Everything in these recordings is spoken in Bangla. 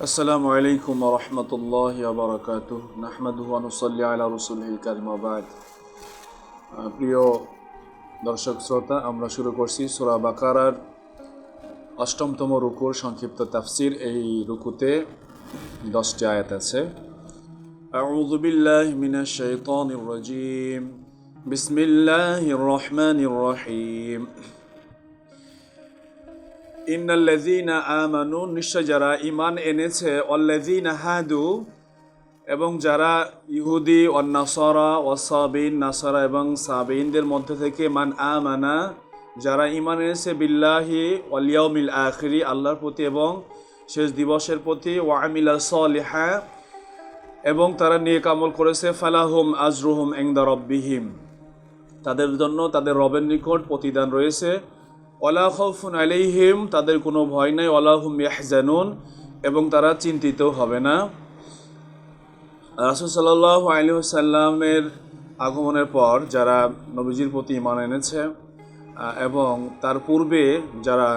আসসালামু আলাইকুম রহমতুল্লাহ বারকাত নাহমাদু আনুসল্লি আলা রসুল কারিম আবাদ আহ, প্রিয় দর্শক শ্রোতা আমরা শুরু করছি সুরা বাকারার অষ্টমতম রুকুর সংক্ষিপ্ত তাফসির এই রুকুতে দশটি আয়াত আছে أعوذ بالله من الشيطان الرجيم بسم الله الرحمن الرحيم ইন্নাল্লাযীনা আমানু, নিশ্চয় যারা ঈমান এনেছে অল্লাযীনা হাদু, এবং যারা ইহুদি ও নাসারা ও সাবিন নাসারা এবং সাবিনদের মধ্যে থেকে মান আমানা, যারা ঈমান এনেছে বিল্লাহি ওয়াল ইয়াউমিল আখিরি, আল্লাহর প্রতি এবং শেষ দিবসের প্রতি, ওয়া আমিলা সলিহা, এবং তারা নেক আমল করেছে, ফালাহুম আজরুহুম ইনদা রাব্বিহিম। তাদের জন্য তাদের রবের নিকট প্রতিদান রয়েছে। ওলা খৌফুন আলাইহিম, তাদের কোনো ভয় নাই ওলাহুম ইয়াহজানুন, এবং তারা চিন্তিত হবে না। রাসুল সাল্লাহ আলী সাল্লামের আগমনের পর যারা নবীজির প্রতি ইমান এনেছে এবং তার পূর্বে যারা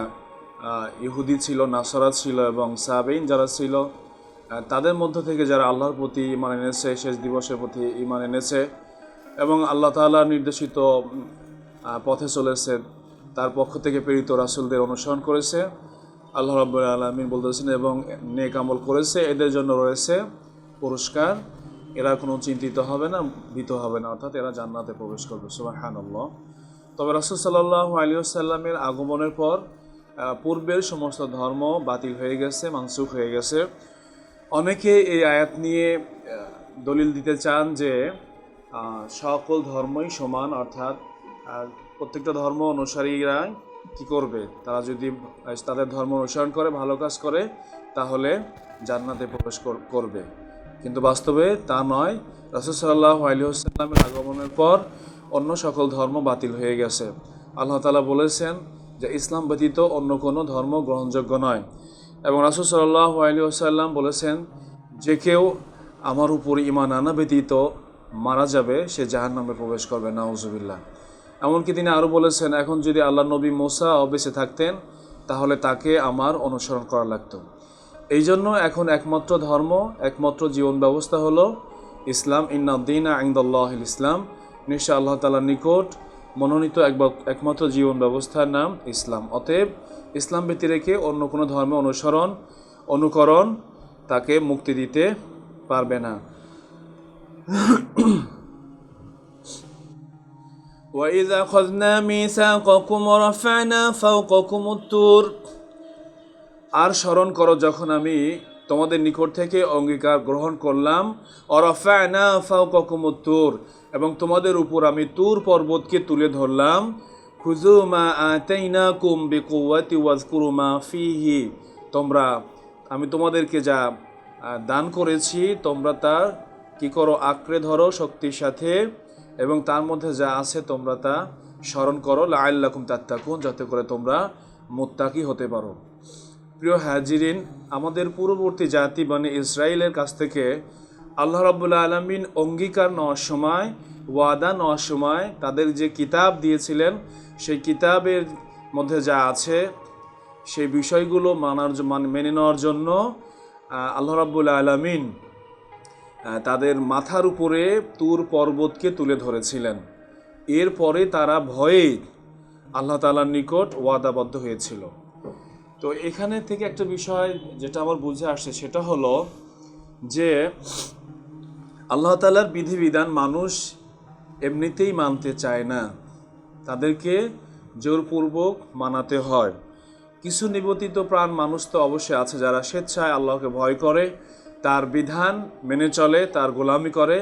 ইহুদি ছিল, নাসরা ছিল এবং সাবেইন যারা ছিল তাদের মধ্য থেকে যারা আল্লাহর প্রতি ইমান এনেছে, শেষ দিবসের প্রতি ইমান এনেছে, এবং আল্লাহ তাআলা নির্দেশিত পথে চলেছে তার পক্ষ থেকে প্রেরিত রাসূলদের অনুসরণ করেছে। আল্লাহ রাব্বুল আলামিন বলতেছেন, এবং নেক আমল করেছে, এদের জন্য রয়েছে পুরস্কার। এরা কোনো চিন্তিত হবে না, ভীত হবে না। অর্থাৎ এরা জান্নাতে প্রবেশ করবে, সুবহানাল্লাহ। তবে রাসূল সাল্লাল্লাহু আলাইহি ওয়াসাল্লামের আগমনের পর পূর্বের সমস্ত ধর্ম বাতিল হয়ে গেছে, মানসুখ হয়ে গেছে। অনেকে এই আয়াত নিয়ে দলিল দিতে চান যে সকল ধর্মই সমান, অর্থাৎ প্রত্যেকটা ধর্ম অনুসারীরা কি করবে? তারা যদি তাদের ধর্ম অনুসরণ করে, ভালো কাজ করে, তাহলে জান্নাতে প্রবেশ কর- করবে। কিন্তু বাস্তবে তা নয়। রসুল সাল্লাহ আলহিহাস্লামের আগমনের পর অন্য সকল ধর্ম বাতিল হয়ে গেছে। আল্লাহ তালা বলেছেন যে, ইসলাম ব্যতীত অন্য কোনো ধর্ম গ্রহণযোগ্য নয়। এবং রাসুল সাল্লাহ আলী আসাল্লাম বলেছেন, যে কেউ আমার উপর ইমান আনা ব্যতীত মারা যাবে, সে জাহান নামে প্রবেশ করবে, নাউজুবিল্লাহ। এমনকি তিনি আরও বলেছেন, এখন যদি আল্লাহ নবী মোসা বেঁচে থাকতেন, তাহলে তাকে আমার অনুসরণ করা লাগতো। এই জন্য এখন একমাত্র ধর্ম, একমাত্র জীবন ব্যবস্থা হলো ইসলাম ইন্নাদ্দিন আইন্দুল্লাহ ইসলাম। নিশ্চয় আল্লাহ তালার নিকট মনোনীত একমাত্র জীবন ব্যবস্থার নাম ইসলাম। অতএব ইসলাম ব্যতী রেখে অন্য কোনো ধর্মে অনুসরণ, অনুকরণ তাকে মুক্তি দিতে পারবে না। وإذا أخذنا ميثاقكم ورفعنا فوقكم الطور আর স্মরণ করো যখন আমি তোমাদের নিকট থেকে অঙ্গীকার গ্রহণ করলাম অরফায়না ফাউকুমুত্তুর এবং তোমাদের উপর আমি তুর পর্বতকে তুলে ধরলাম খুজু মা আতাইনা কুম বিকুয়াতি ওয়াজকুরু মা ফিহি তোমরা আমি তোমাদেরকে যা আহ, দান করেছি তোমরা তা কি করো আঁকড়ে ধরো শক্তির সাথে এবং তার মধ্যে যা আছে তোমরা তা স্মরণ করো, লাআল্লাকুম তাত্তাকুন, যাতে করে তোমরা মুত্তাকি হতে পারো। প্রিয় হাজিরিন, আমাদের পূর্ববর্তী জাতি মানে ইসরায়েলের কাছ থেকে আল্লাহ রাবুল্লা আলমিন অঙ্গীকার নেওয়ার সময়, ওয়াদা নেওয়ার সময় তাদের যে কিতাব দিয়েছিলেন, সেই কিতাবের মধ্যে যা আছে, সেই বিষয়গুলো মানার মানে মেনে নেওয়ার জন্য আল্লাহ রাবুল্লা আলমিন তাদের মাথার উপরে তুর পর্বতকে তুলে ধরেছিলেন। এরপরে তারা ভয়ে আল্লাহ তালার নিকট ওয়াদাবদ্ধ হয়েছিল। তো এখানে থেকে একটা বিষয় যেটা আমার বুঝে আসছে, সেটা হলো যে আল্লাহ তালার বিধিবিধান মানুষ এমনিতেই মানতে চায় না। তাদেরকে জোরপূর্বক মানাতে হয়। কিছু নিবতিত প্রাণ মানুষ তো অবশ্যই আছে যারা স্বেচ্ছায় আল্লাহকে ভয় করে। তার বিধান মেনে চলে, তার গোলামি করে।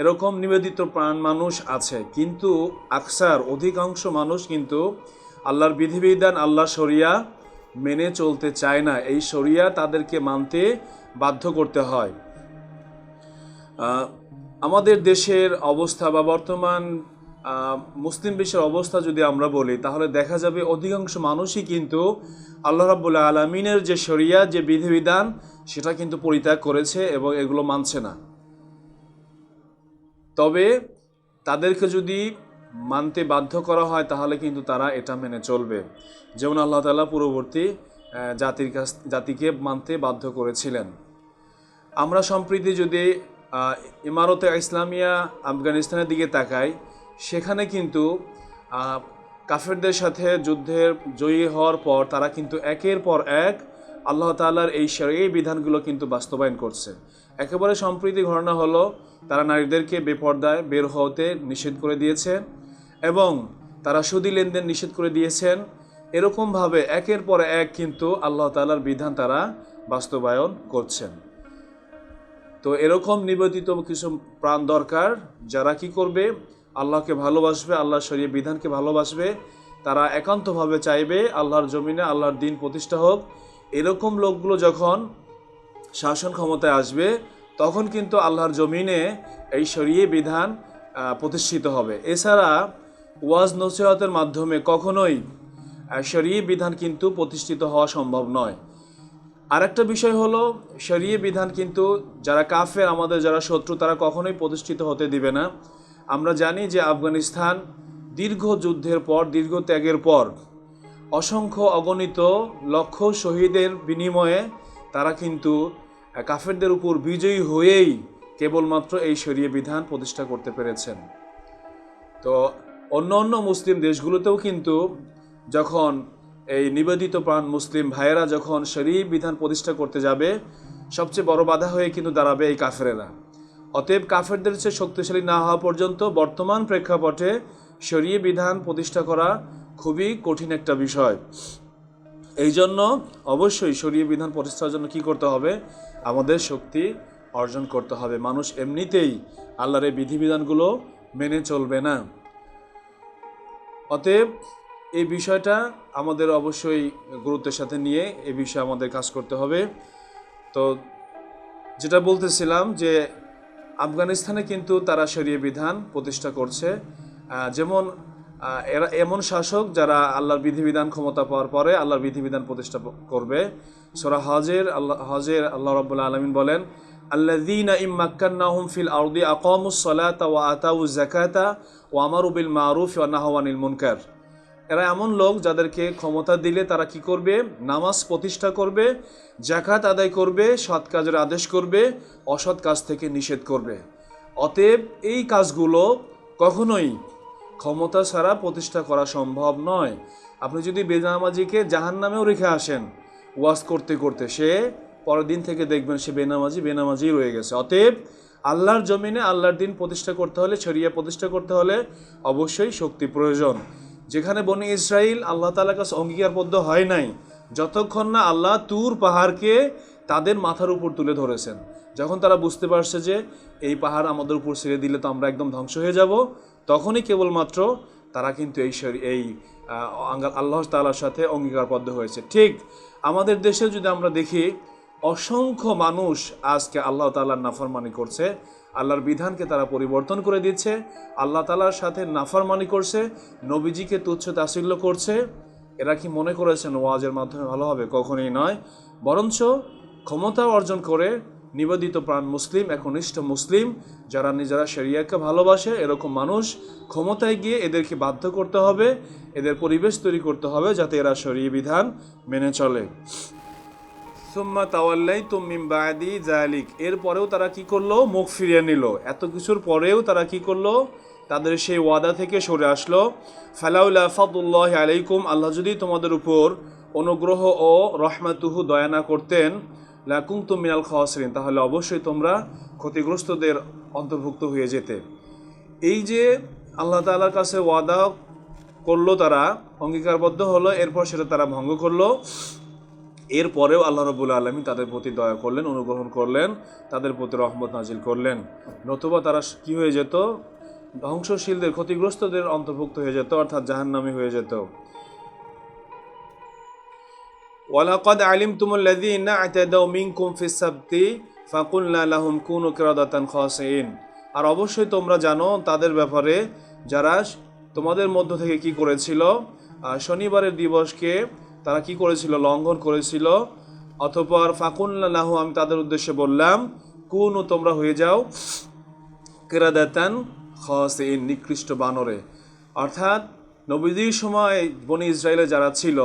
এরকম নিবেদিত প্রাণ মানুষ আছে। কিন্তু আকসার অধিকাংশ মানুষ কিন্তু আল্লাহর বিধিবিধান আল্লাহ শরিয়া মেনে চলতে চায় না। এই শরিয়া তাদেরকে মানতে বাধ্য করতে হয়। আমাদের দেশের অবস্থা বা বর্তমান মুসলিম বিশ্বের অবস্থা যদি আমরা বলি, তাহলে দেখা যাবে অধিকাংশ মানুষই কিন্তু আল্লাহ রাবুল্লাহ আলমিনের যে শরিয়া, যে বিধিবিধান, সেটা কিন্তু পরিত্যাগ করেছে এবং এগুলো মানছে না। তবে তাদেরকে যদি মানতে বাধ্য করা হয়, তাহলে কিন্তু তারা এটা মেনে চলবে। যেমন আল্লাহ তালা পূর্ববর্তী জাতির কাছ, জাতিকে মানতে বাধ্য করেছিলেন। আমরা সম্প্রতি যদি ইমারতে ইসলামিয়া আফগানিস্তানের দিকে তাকাই সেখানে কিন্তু কাফেরদের সাথে যুদ্ধের জয়ী হওয়ার পর তারা কিন্তু একের পর এক আল্লাহ তাআলার এই এই বিধানগুলো কিন্তু বাস্তবায়ন করছে। একেবারে সম্প্রীতি ঘটনা হলো, তারা নারীদেরকে বেপর্দায় বের হতে নিষেধ করে দিয়েছে এবং তারা সুদী লেনদেন নিষেধ করে দিয়েছেন। এরকমভাবে একের পর এক কিন্তু আল্লাহ তাআলার বিধান তারা বাস্তবায়ন করছেন। তো এরকম নিবেদিত কিছু প্রাণ দরকার, যারা কি করবে? আল্লাহকে ভালোবাসবে, আল্লাহর শরীয় বিধানকে ভালোবাসবে, তারা একান্তভাবে চাইবে আল্লাহর জমিনে আল্লাহর দিন প্রতিষ্ঠা হোক। এরকম লোকগুলো যখন শাসন ক্ষমতায় আসবে, তখন কিন্তু আল্লাহর জমিনে এই শরীয় বিধান প্রতিষ্ঠিত হবে। এছাড়া ওয়াজ নসিহতের মাধ্যমে কখনোই শরীয় বিধান কিন্তু প্রতিষ্ঠিত হওয়া সম্ভব নয়। আরেকটা বিষয় হলো শরীয় বিধান কিন্তু যারা কাফের, আমাদের যারা শত্রু, তারা কখনোই প্রতিষ্ঠিত হতে দিবে না। আমরা জানি যে আফগানিস্তান দীর্ঘ যুদ্ধের পর, দীর্ঘ ত্যাগের পর, অসংখ্য অগণিত লক্ষ শহীদের বিনিময়ে তারা কিন্তু কাফেরদের উপর বিজয়ী হয়েই কেবলমাত্র এই শরীয় বিধান প্রতিষ্ঠা করতে পেরেছেন। তো অন্য অন্য মুসলিম দেশগুলোতেও কিন্তু যখন এই নিবেদিত প্রাণ মুসলিম ভাইয়েরা যখন শরীর বিধান প্রতিষ্ঠা করতে যাবে, সবচেয়ে বড় বাধা হয়ে কিন্তু দাঁড়াবে এই কাফেরেরা। অতএব কাফেরদের চেয়ে শক্তিশালী না হওয়া পর্যন্ত বর্তমান প্রেক্ষাপটে শরীয় বিধান প্রতিষ্ঠা করা খুবই কঠিন একটা বিষয়। এই জন্য অবশ্যই শরীয় বিধান প্রতিষ্ঠার জন্য কি করতে হবে? আমাদের শক্তি অর্জন করতে হবে। মানুষ এমনিতেই আল্লাহর এই বিধিবিধানগুলো মেনে চলবে না। অতএব এই বিষয়টা আমাদের অবশ্যই গুরুত্বের সাথে নিয়ে এই বিষয়ে আমাদের কাজ করতে হবে। তো যেটা বলতেছিলাম যে আফগানিস্তানে কিন্তু তারা শরীয় বিধান প্রতিষ্ঠা করছে। যেমন এরা এমন শাসক যারা আল্লাহর বিধিবিধান ক্ষমতা পাওয়ার পরে আল্লাহর বিধিবিধান প্রতিষ্ঠা করবে। সোরা হজের, আল্লাহ হজের, আল্লাহ রব্বুল্লা আলমিন বলেন, আল্লাযীনা ইম্মাক্কান্নাহুম ফিল আরদি আকামুস সালাতা ওয়া আতাউজ যাকাতা ওয়া আমারু বিল মারুফ ওয়া নাহাউ আনিল মুনকার। এরা এমন লোক যাদেরকে ক্ষমতা দিলে তারা কি করবে? নামাজ প্রতিষ্ঠা করবে জাকাত আদায় করবে, সৎ কাজের আদেশ করবে, অসৎ কাজ থেকে নিষেধ করবে। অতএব এই কাজগুলো কখনোই ক্ষমতা ছাড়া প্রতিষ্ঠা করা সম্ভব নয়। আপনি যদি বেনামাজিকে জাহান নামেও রেখে আসেন, ওয়াজ করতে করতে, সে পরের দিন থেকে দেখবেন সে বেনামাজি বেনামাজি রয়ে গেছে। অতএব আল্লাহর জমিনে আল্লাহর দিন প্রতিষ্ঠা করতে হলে, শরিয়া প্রতিষ্ঠা করতে হলে অবশ্যই শক্তি প্রয়োজন। যেখানে বনি ইসরাইল আল্লাহ তালার কাছে অঙ্গীকারবদ্ধ হয় নাই, যতক্ষণ না আল্লাহ তুর পাহাড়কে তাদের মাথার উপর তুলে ধরেছেন। যখন তারা বুঝতে পারছে যে এই পাহাড় আমাদের উপর ছেড়ে দিলে তো আমরা একদম ধ্বংস হয়ে যাব, তখনই কেবলমাত্র তারা কিন্তু এই এই আল্লাহ তালার সাথে অঙ্গীকারবদ্ধ হয়েছে। ঠিক আমাদের দেশে যদি আমরা দেখি, অসংখ্য মানুষ আজকে আল্লাহ তাআলার নাফরমানি করছে। আল্লাহর বিধানকে তারা পরিবর্তন করে দিচ্ছে, আল্লাহ তাআলার সাথে নাফরমানি করছে, নবীজিকে তুচ্ছ তাসিল্য করছে। এরা কি মনে করেছেন ওয়াজের মাধ্যমে ভালো হবে? কখনোই নয়। বরঞ্চ ক্ষমতা অর্জন করে নিবেদিত প্রাণ মুসলিম, একনিষ্ঠ মুসলিম, যারা নিজেরা শরিয়াকে ভালোবাসে, এরকম মানুষ ক্ষমতায় গিয়ে এদেরকে বাধ্য করতে হবে, এদের পরিবেশ তৈরি করতে হবে যাতে এরা শরীয় বিধান মেনে চলে। সুম্মা তাওয়াল্লাই তুমিম বাদি জালিক এরপরেও তারা কি করল? মুখ ফিরিয়ে নিল। এত কিছুর পরেও তারা কি করল? তাদের সেই ওয়াদা থেকে সরে আসলো। ফালাউলা ফাদুল্লাহ আলাইকুম, আল্লাহ যদি তোমাদের উপর অনুগ্রহ ও রহমাতুহু দয়া না করতেন লাকুম তুম মিনাল খাওয়াসরিন তাহলে অবশ্যই তোমরা ক্ষতিগ্রস্তদের অন্তর্ভুক্ত হয়ে যেতে। এই যে আল্লাহ তাআলার কাছে ওয়াদা করল তারা, অঙ্গীকারবদ্ধ হলো, এরপর সেটা তারা ভঙ্গ করল। এরপরেও আল্লাহ রবুল্লা আলমী তাদের প্রতি দয়া করলেন অনুগ্রহণ করলেন, তাদের প্রতি রহমত নাজিল করলেন। নতুবা তারা কি হয়ে যেত? ধ্বংসশীলদের, ক্ষতিগ্রস্তদের অন্তর্ভুক্ত হয়ে যেত, অর্থাৎ জাহান্নামী হয়ে যেত। ওয়ালাকাদ আলিমতুম আল্লাযীনা আতাদাউ মিনকুম ফিস সাবতি আর অবশ্যই তোমরা জানো তাদের ব্যাপারে যারা তোমাদের মধ্য থেকে কি করেছিল? শনিবারের দিবসকে তারা কি করেছিল? লঙ্ঘন করেছিল। অতঃপর ফাকুল্লা লাহু, আমি তাদের উদ্দেশ্যে বললাম, কুনু, তোমরা হয়ে যাও কেরাদাতান খসিন, নিকৃষ্ট বানরে। অর্থাৎ নবীজির সময় বনি ইসরায়েলে যারা ছিল,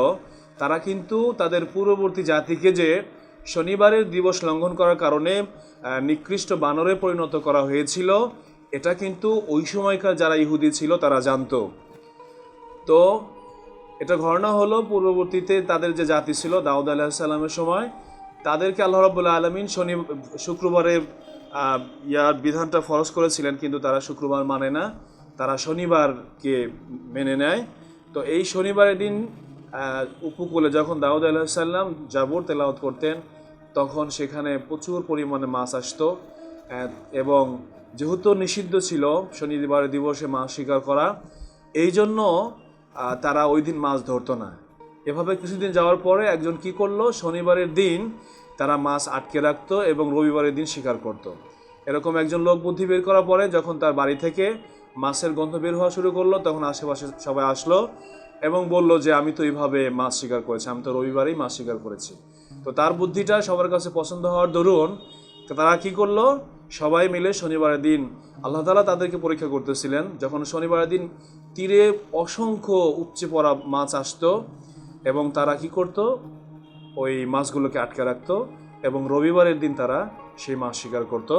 তারা কিন্তু তাদের পূর্ববর্তী জাতিকে যে শনিবারের দিবস লঙ্ঘন করার কারণে নিকৃষ্ট বানরে পরিণত করা হয়েছিল, এটা কিন্তু ওই সময়কার যারা ইহুদি ছিল, তারা জানতো। তো এটা ঘটনা হলো পূর্ববর্তীতে তাদের যে জাতি ছিল, দাউদ আলাহিসাল্লামের সময়, তাদেরকে আল্লাহ রব্বুল্লাহ আলমিন শনি, শুক্রবারে ইয়ার বিধানটা ফরজ করেছিলেন, কিন্তু তারা শুক্রবার মানে না। তারা শনিবারকে মেনে নেয়। তো এই শনিবারের দিন উপকূলে যখন দাউদ আলাহিসাল্লাম জাবর তেলাওত করতেন, তখন সেখানে প্রচুর পরিমাণে মাছ আসতো। এবং যেহেতু নিষিদ্ধ ছিল, শনিবারের দিবসে মাছ শিকার করা এই জন্য তারা ওই দিন মাছ ধরতো না। এভাবে কিছুদিন যাওয়ার পরে একজন কি করল? শনিবারের দিন তারা মাছ আটকে রাখতো এবং রবিবারের দিন শিকার করত। এরকম একজন লোক বুদ্ধি বের করার পরে যখন তার বাড়ি থেকে মাছের গন্ধ বের হওয়া শুরু করল, তখন আশেপাশে সবাই আসলো এবং বলল যে, আমি তো এইভাবে মাছ শিকার করেছি। আমি তো রবিবারেই মাছ শিকার করেছি। তো তার বুদ্ধিটা সবার কাছে পছন্দ হওয়ার দরুন তারা কি করল? সবাই মিলে শনিবারের দিন আল্লাহ তালা তাদেরকে পরীক্ষা করতেছিলেন। যখন শনিবারের দিন তীরে অসংখ্য উপচে পড়া মাছ আসতো এবং তারা কি করত? ওই মাছগুলোকে আটকে রাখত এবং রবিবারের দিন তারা সেই মাছ শিকার করত।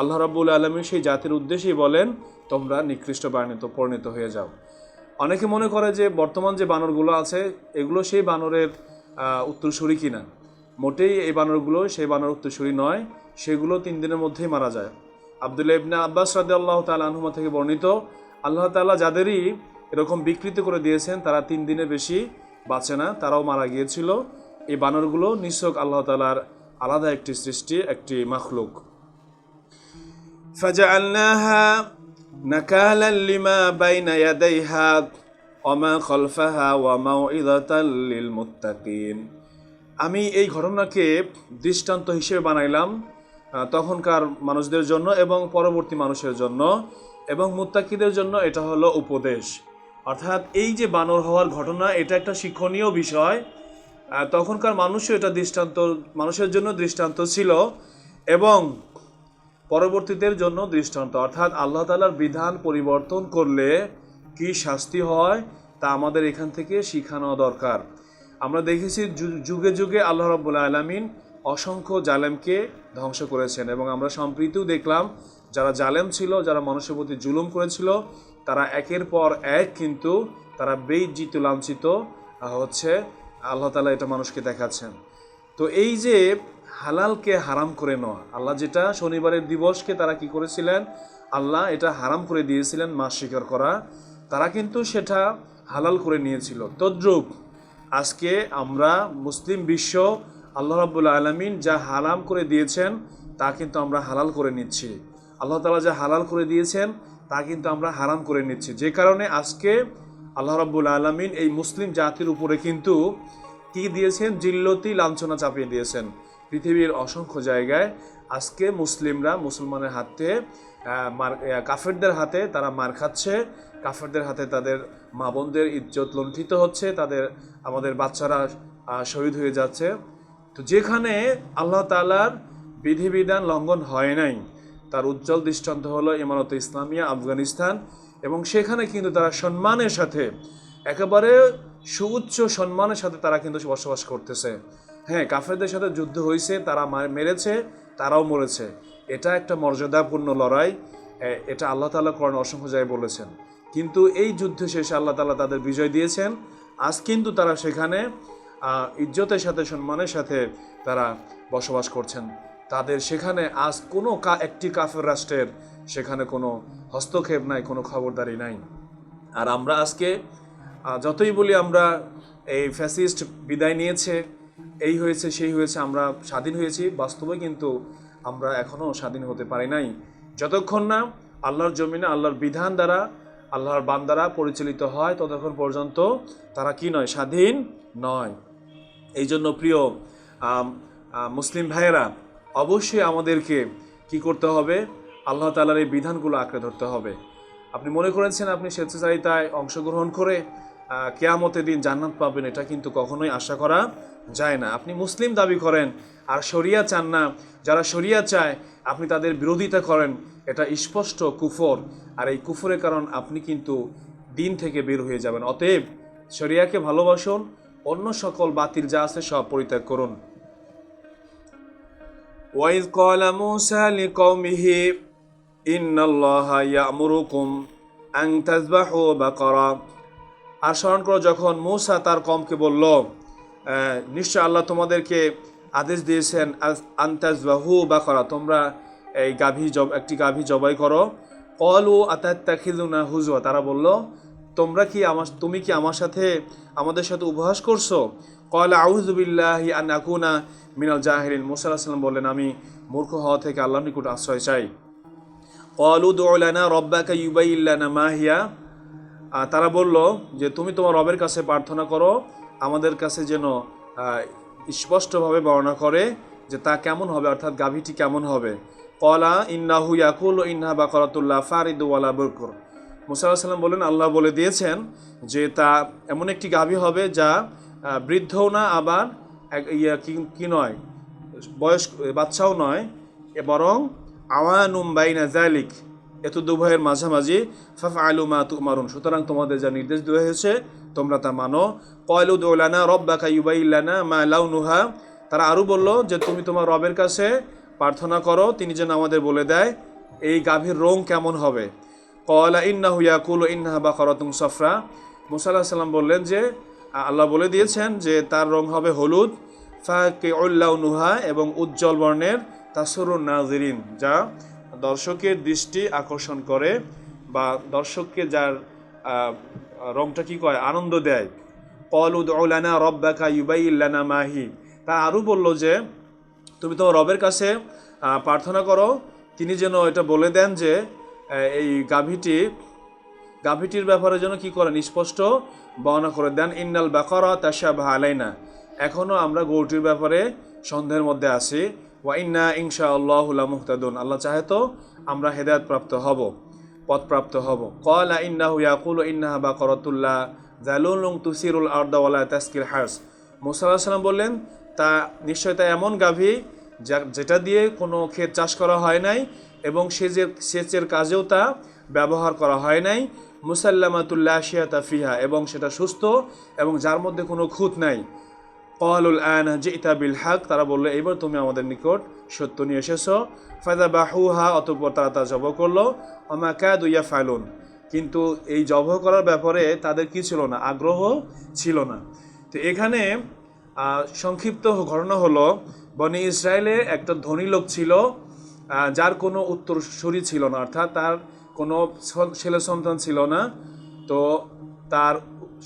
আল্লাহ রাব্বুল আলমী সেই জাতির উদ্দেশ্যেই বলেন, তোমরা নিকৃষ্ট বাণিত পরিণত হয়ে যাও। অনেকে মনে করে যে বর্তমান যে বানরগুলো আছে, এগুলো সেই বানরের উত্তরসূরি কিনা? মোটেই এই বানরগুলো সেই বানর উত্তরসূরি নয়, সেগুলো তিন দিনের মধ্যেই মারা যায়। আবদুল্লাহ ইবনে আব্বাস রাদে আল্লাহ তাল আনহুমা থেকে বর্ণিত আল্লাহ তাআলা যাদেরই এরকম বিকৃত করে দিয়েছেন তারা তিন দিনের বেশি বাঁচে না তারাও মারা গিয়েছিল এই বানরগুলো নিঃসক আল্লাহ তালার আলাদা একটি সৃষ্টি একটি মাখলুক فجعلناها نكالا لما بين يديها وما خلفها وموعظة للمتقين আমি এই ঘটনাকে দৃষ্টান্ত হিসেবে বানাইলাম আহ, তখনকার মানুষদের জন্য এবং পরবর্তী মানুষের জন্য এবং মুত্তাকিদের জন্য এটা হলো উপদেশ। অর্থাৎ এই যে বানর হওয়ার ঘটনা, এটা একটা শিক্ষণীয় বিষয়। তখনকার মানুষও এটা দৃষ্টান্ত, মানুষের জন্য দৃষ্টান্ত ছিল এবং পরবর্তীদের জন্য দৃষ্টান্ত। অর্থাৎ আল্লাহ তালার বিধান পরিবর্তন করলে কি শাস্তি হয়, তা আমাদের এখান থেকে শিখানো দরকার। আমরা দেখেছি যুগে যুগে আল্লাহ রব্বুল্লা আলমিন অসংখ্য জালেমকে ধ্বংস করেছেন এবং আমরা সম্প্রীতিও দেখলাম যারা জালেম ছিল, যারা মানুষের প্রতি জুলুম করেছিল, তারা একের পর এক কিন্তু তারা বেইজিত লাঞ্ছিত হচ্ছে আল্লাহ তালা এটা মানুষকে দেখাচ্ছেন। তো এই যে হালালকে হারাম করে নেওয়া, আল্লাহ যেটা শনিবারের দিবসকে তারা কি করেছিলেন? আল্লাহ এটা হারাম করে দিয়েছিলেন মাছ শিকার করা। তারা কিন্তু সেটা হালাল করে নিয়েছিল। তদ্রুপ আজকে আমরা মুসলিম বিশ্ব, আল্লাহ রাবুল্লা আলমিন যা হারাম করে দিয়েছেন, তা কিন্তু আমরা হালাল করে নিচ্ছি। আল্লাহ তালা যা হালাল করে দিয়েছেন, তা কিন্তু আমরা হারাম করে নিচ্ছি। যে কারণে আজকে আল্লাহ রাব্বুল আলমিন এই মুসলিম জাতির উপরে কিন্তু কি দিয়েছেন? জিল্লতি লাঞ্ছনা চাপিয়ে দিয়েছেন। পৃথিবীর অসংখ্য জায়গায় আজকে মুসলিমরা মুসলমানের হাতে মার কাফেরদের হাতে তারা মার খাচ্ছে। কাফেরদের হাতে তাদের মা বোনদের ইজ্জত লুণ্ঠিত হচ্ছে। তাদের, আমাদের বাচ্চারা শহীদ হয়ে যাচ্ছে। তো যেখানে আল্লাহ তালার বিধিবিধান লঙ্ঘন হয় নাই তার উজ্জ্বল দৃষ্টান্ত হলো ইমারত ইসলামিয়া, আফগানিস্তান এবং সেখানে কিন্তু তারা সম্মানের সাথে একেবারে সুউচ্চ সম্মানের সাথে তারা কিন্তু বসবাস করতেছে। হ্যাঁ কাফেরদের সাথে যুদ্ধ হয়েছে, তারা মেরেছে, তারাও মরেছে। এটা একটা মর্যাদাপূর্ণ লড়াই। এটা আল্লাহ তালা কোরআন অসংখ্য জায়গায় বলেছেন। কিন্তু এই যুদ্ধ শেষে আল্লাহ তালা তাদের বিজয় দিয়েছেন। আজ কিন্তু তারা সেখানে ইজ্জতের সাথে, সম্মানের সাথে তারা বসবাস করছেন। তাদের সেখানে আজ কোনো কা- একটি কাফের রাষ্ট্রের সেখানে কোনো হস্তক্ষেপ নাই, কোনো খবরদারি নাই। আর আমরা আজকে যতই বলি আমরা, এই ফ্যাসিস্ট বিদায় নিয়েছে, এই হয়েছে, সেই হয়েছে, আমরা স্বাধীন হয়েছি, বাস্তবে কিন্তু আমরা এখনও স্বাধীন হতে পারি নাই। যতক্ষণ না আল্লাহর জমিনে, আল্লাহর বিধান দ্বারা, আল্লাহর বান্দারা পরিচালিত হয়, ততক্ষণ পর্যন্ত তারা কি নয়, স্বাধীন নয়। এই জন্য প্রিয় মুসলিম ভাইয়েরা অবশ্যই আমাদেরকে কি করতে হবে? আল্লাহ তালার এই বিধানগুলো আঁকড়ে ধরতে হবে। আপনি মনে করেছেন আপনি স্বেচ্ছাচারিতায় অংশগ্রহণ করে কেয়ামতের দিন জান্নাত পাবেন, এটা কিন্তু কখনোই আশা করা যায় না। আপনি মুসলিম দাবি করেন, আর শরিয়া চান না। যারা শরিয়া চায়, আপনি তাদের বিরোধিতা করেন, এটা স্পষ্ট কুফর। আর এই কুফরের কারণ আপনি কিন্তু দিন থেকে বের হয়ে যাবেন। অতএব শরিয়াকে ভালোবাসুন, অন্য সকল বাতিল যা আছে সব পরিত্যাগ করুন। ওয়াইজ ক্বালা মূসা লিকওমিহি ইন্নাল্লাহা ইয়া'মুরুকুম আন তাযবাহু বাকারা আর স্মরণ করো, যখন মূসা তার কমকে বলল নিশ্চয় আল্লাহ তোমাদেরকে আদেশ দিয়েছেন আন্তাজবাহু বাকরা, তোমরা এই গাভী জব একটি গাভী জবাই করো। কল কলু আতাত্তাখিলুনা হুজুয়া তারা বলল, তোমরা কি আমার তুমি কি আমার সাথে আমাদের সাথে উপহাস করছ? কল আউজুবিল্লাহি আন আকুনা মিনাল জাহিরিন মুসা আলাহিস সাল্লাম বললেন, আমি মূর্খ হওয়া থেকে আল্লাহ নিকুট আশ্রয় চাই। কলু দৌলানা রব্বাকা ইউবাইল্লানা মাহিয়া তারা বলল যে, তুমি তোমার রবের কাছে প্রার্থনা করো, আমাদের কাছে যেন স্পষ্টভাবে বর্ণনা করে যে তা কেমন হবে, অর্থাৎ গাভীটি কেমন হবে। কলা ইন্নাহু ইয়াকুল ইন্না বাকরাতুল্লাহ ফারিদ ওয়ালা বরকর মুসা সাল্লাম বলেন আল্লাহ বলে দিয়েছেন যে, তা এমন একটি গাভী হবে যা বৃদ্ধও না, আবার ইয়া কি- নয় বয়স বাচ্চাও নয় বরং আওয়ানুম বাইনা জালিক এত দুভয়ের মাঝামাঝি ফাফ আলু মা তুমারুন, সুতরাং তোমাদের যা নির্দেশ দেওয়া হয়েছে, তোমরা তা মানো। কয়লু দৌলানা রব্বাকা ইউবাইল্লানা মা লাউনুহা, তারা আরও বলল যে তুমি তোমার রবের কাছে প্রার্থনা করো, তিনি যেন আমাদের বলে দেয় এই গাভীর রং কেমন হবে। কয়লা ইন্নাহু ইয়াকুল ইন্নাহা বা করতুং সফরা মুসাল্লাহ সাল্লাম বললেন যে আল্লাহ বলে দিয়েছেন যে তার রং হবে হলুদ ফাকে নুহা এবং উজ্জ্বল বর্ণের তাসরুন নাজিরিন, যা দর্শকের দৃষ্টি আকর্ষণ করে বা দর্শককে যার রংটা কি কয়, আনন্দ দেয়। কলুদ ওলানা রব্বাকা ইউবাইল্লানা মাহি। তা আরও বলল যে, তুমি তোমার রবের কাছে প্রার্থনা করো। তিনি যেন এটা বলে দেন যে এই গাভীটি, গাভীটির ব্যাপারে যেন কি করেন, স্পষ্ট বর্ণনা করে দেন, ইন্নাল বাকরা তাশা আলাইনা। এখনও আমরা গরুটির ব্যাপারে সন্দেহের মধ্যে আছি। ওয়া ইন্না ইনশা আল্লাহ মুহতাদুন আল্লাহ চাহে তো আমরা হেদায়ত প্রাপ্ত হব, পথপ্রাপ্ত হব। কলা ইন্নাহু ইয়াকুল ইন্নাহা বাকরাতুল্লাহ। জালুলুং তুসিরুল আর্দা ওয়ালা তাসকিল হার্স। মুসা আল্লাহ সাল্লাম বললেন, তা নিশ্চয় তা এমন গাভী যা, যেটা দিয়ে কোনো ক্ষেত চাষ করা হয় নাই এবং সেচের সেচের কাজেও তা ব্যবহার করা হয় নাই। মুসাল্লামাতুল্লাহ শিয়াতা ফিহা, এবং সেটা সুস্থ এবং যার মধ্যে কোনো খুঁত নাই। কহলুল আন জিতা বিল হাক, তারা বলল এবার তুমি আমাদের নিকট সত্য নিয়ে এসেছ। ফায়দা বাহুহা অতঃপর তারা তা জব করল। আমা কাদু ইয়া ফাইলুন কিন্তু এই জব করার ব্যাপারে তাদের কি ছিল না? আগ্রহ ছিল না। তো এখানে সংক্ষিপ্ত ঘটনা হলো, বনি ইসরায়েলে একটা ধনী লোক ছিল যার কোনো উত্তরসূরি ছিল না। অর্থাৎ তার কোনো ছেলে সন্তান ছিল না, তো তার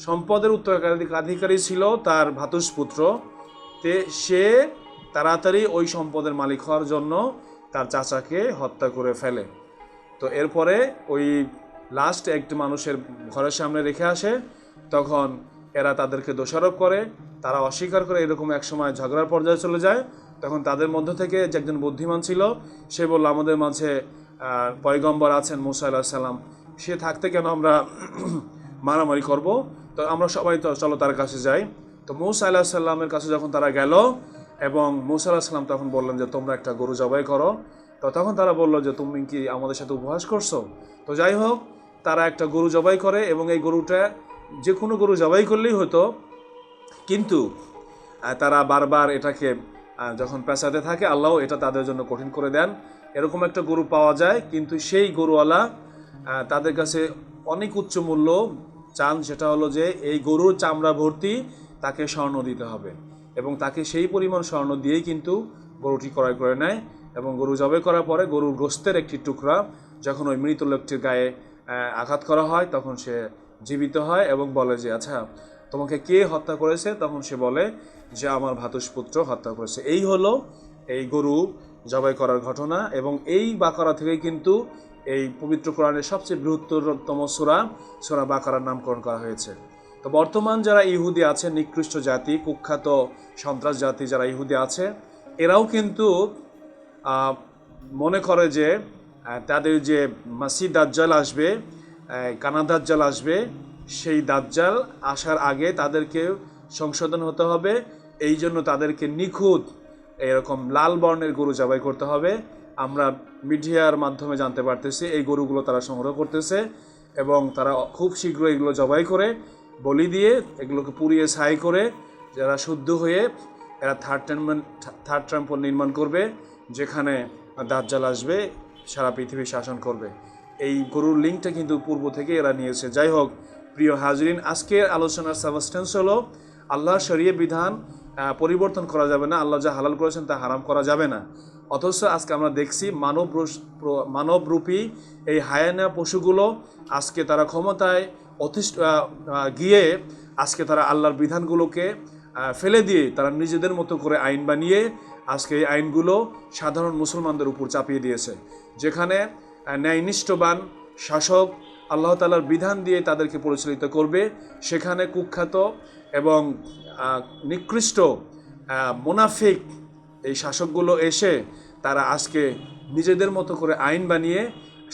সম্পদের উত্তরাধিকারী ছিল তার ভাতুষপুত্র তে সে তাড়াতাড়ি ওই সম্পদের মালিক হওয়ার জন্য তার চাচাকে হত্যা করে ফেলে। তো এরপরে ওই লাস্ট একটি মানুষের ঘরের সামনে রেখে আসে। তখন এরা তাদেরকে দোষারোপ করে, তারা অস্বীকার করে এরকম এক সময় ঝগড়ার পর্যায়ে চলে যায়। তখন তাদের মধ্য থেকে যে একজন বুদ্ধিমান ছিল, সে বলল, আমাদের মাঝে পয়গম্বর আছেন মুসা আল্লাহ সাল্লাম সে থাকতে কেন আমরা মারামারি করব? তো আমরা সবাই তো, চলো তার কাছে যাই। তো মৌসা আল্লাহ সাল্লামের কাছে যখন তারা গেল এবং মৌসা আল্লাহ সাল্লাম তখন বললেন যে, তোমরা একটা গরু জবাই করো। তো তখন তারা বলল যে, তুমি কি আমাদের সাথে উপহাস করছ? তো যাই হোক, তারা একটা গরু জবাই করে এবং এই গরুটা যে কোনো গরু জবাই করলেই হতো। কিন্তু তারা বারবার এটাকে যখন পেঁচাতে থাকে, আল্লাহ এটা তাদের জন্য কঠিন করে দেন। এরকম একটা গরু পাওয়া যায়, কিন্তু সেই গরুওয়ালা তাদের কাছে অনেক উচ্চ মূল্য চান, সেটা হলো যে এই গরুর চামড়া ভর্তি তাকে স্বর্ণ দিতে হবে এবং তাকে সেই পরিমাণ স্বর্ণ দিয়েই কিন্তু গরুটি ক্রয় করে নেয় এবং গরু জবে করার পরে গরুর গোস্তের একটি টুকরা যখন ওই মৃত লোকটির গায়ে আঘাত করা হয়, তখন সে জীবিত হয় এবং বলে যে আচ্ছা তোমাকে কে হত্যা করেছে? তখন সে বলে যে, আমার ভাতুষপুত্র হত্যা করেছে। এই হলো এই গরু জবাই করার ঘটনা এবং এই বাকারা থেকেই কিন্তু এই পবিত্র কোরআনের সবচেয়ে বৃহত্তরতম সুরা সুরা বাকারার নামকরণ করা হয়েছে। তো বর্তমান যারা ইহুদি আছে, নিকৃষ্ট জাতি, কুখ্যাত সন্ত্রাস জাতি যারা ইহুদি আছে, এরাও কিন্তু মনে করে যে তাদের যে মাসি দাজ্জাল আসবে কানা দাজ্জাল আসবে, সেই দাজ্জাল আসার আগে তাদেরকে সংশোধন হতে হবে। এই জন্য তাদেরকে নিখুঁত এরকম লাল বর্ণের গরু জবাই করতে হবে। আমরা মিডিয়ার মাধ্যমে জানতে পারতেছি, এই গরুগুলো তারা সংগ্রহ করতেছে এবং তারা খুব শীঘ্র এগুলো জবাই করে, বলি দিয়ে এগুলোকে পুড়িয়ে ছাই করে যারা শুদ্ধ হয়ে এরা থার্ড টেম্পল থার্ড টেম্পল নির্মাণ করবে, যেখানে দাজ্জাল আসবে, সারা পৃথিবী শাসন করবে। এই গরুর লিঙ্কটা কিন্তু পূর্ব থেকে এরা নিয়েছে। যাই হোক, প্রিয় হাজরিন, আজকের আলোচনার সাবস্টেন্স হলো আল্লাহর শরীয় বিধান পরিবর্তন করা যাবে না। আল্লাহ যা হালাল করেছেন তা হারাম করা যাবে না। অথচ আজকে আমরা দেখছি মানব মানবরূপী এই হায়ানা পশুগুলো আজকে তারা ক্ষমতায় অতিষ্ঠ গিয়ে আজকে তারা আল্লাহর বিধানগুলোকে ফেলে দিয়ে তারা নিজেদের মতো করে আইন বানিয়ে আজকে এই আইনগুলো সাধারণ মুসলমানদের উপর চাপিয়ে দিয়েছে। যেখানে ন্যায়নিষ্ঠবান শাসক আল্লাহ তালার বিধান দিয়ে তাদেরকে পরিচালিত করবে। সেখানে কুখ্যাত এবং নিকৃষ্ট মুনাফিক এই শাসকগুলো এসে তারা আজকে নিজেদের মতো করে আইন বানিয়ে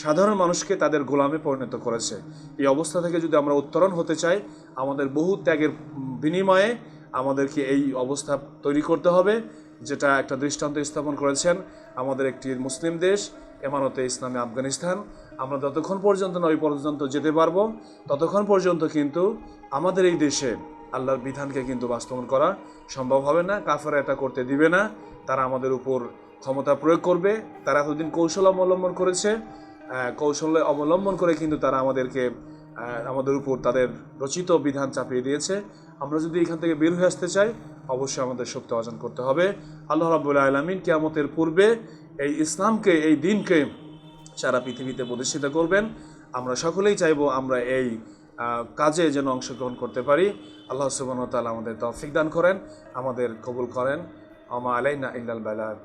সাধারণ মানুষকে তাদের গোলামে পরিণত করেছে। এই অবস্থা থেকে যদি আমরা উত্তরণ হতে চাই, আমাদের বহু ত্যাগের বিনিময়ে আমাদেরকে এই অবস্থা তৈরি করতে হবে, যেটা একটা দৃষ্টান্ত স্থাপন করেছেন আমাদের একটি মুসলিম দেশ, এমানতে ইসলামী আফগানিস্তান। আমরা যতক্ষণ পর্যন্ত না ওই পর্যন্ত যেতে পারব, ততক্ষণ পর্যন্ত কিন্তু আমাদের এই দেশে আল্লাহর বিধানকে কিন্তু বাস্তবায়ন করা সম্ভব হবে না কাফেরা এটা করতে দিবে না, তারা আমাদের উপর ক্ষমতা প্রয়োগ করবে, তারা এতদিন কৌশল অবলম্বন করেছে কৌশল অবলম্বন করে কিন্তু তারা আমাদেরকে আমাদের উপর তাদের রচিত বিধান চাপিয়ে দিয়েছে। আমরা যদি এখান থেকে বের হয়ে আসতে চাই, অবশ্যই আমাদের শক্তি অর্জন করতে হবে। আল্লাহ রাবুল আলমিন কিয়ামতের পূর্বে এই ইসলামকে, এই দিনকে সারা পৃথিবীতে প্রতিষ্ঠিত করবেন। আমরা সকলেই চাইব আমরা এই কাজে যেন অংশগ্রহণ করতে পারি। আল্লাহ সুবাহ তালা আমাদের তৌফিক দান করেন, আমাদের কবুল করেন। আমা আলাইনা ইল্লাল বালাক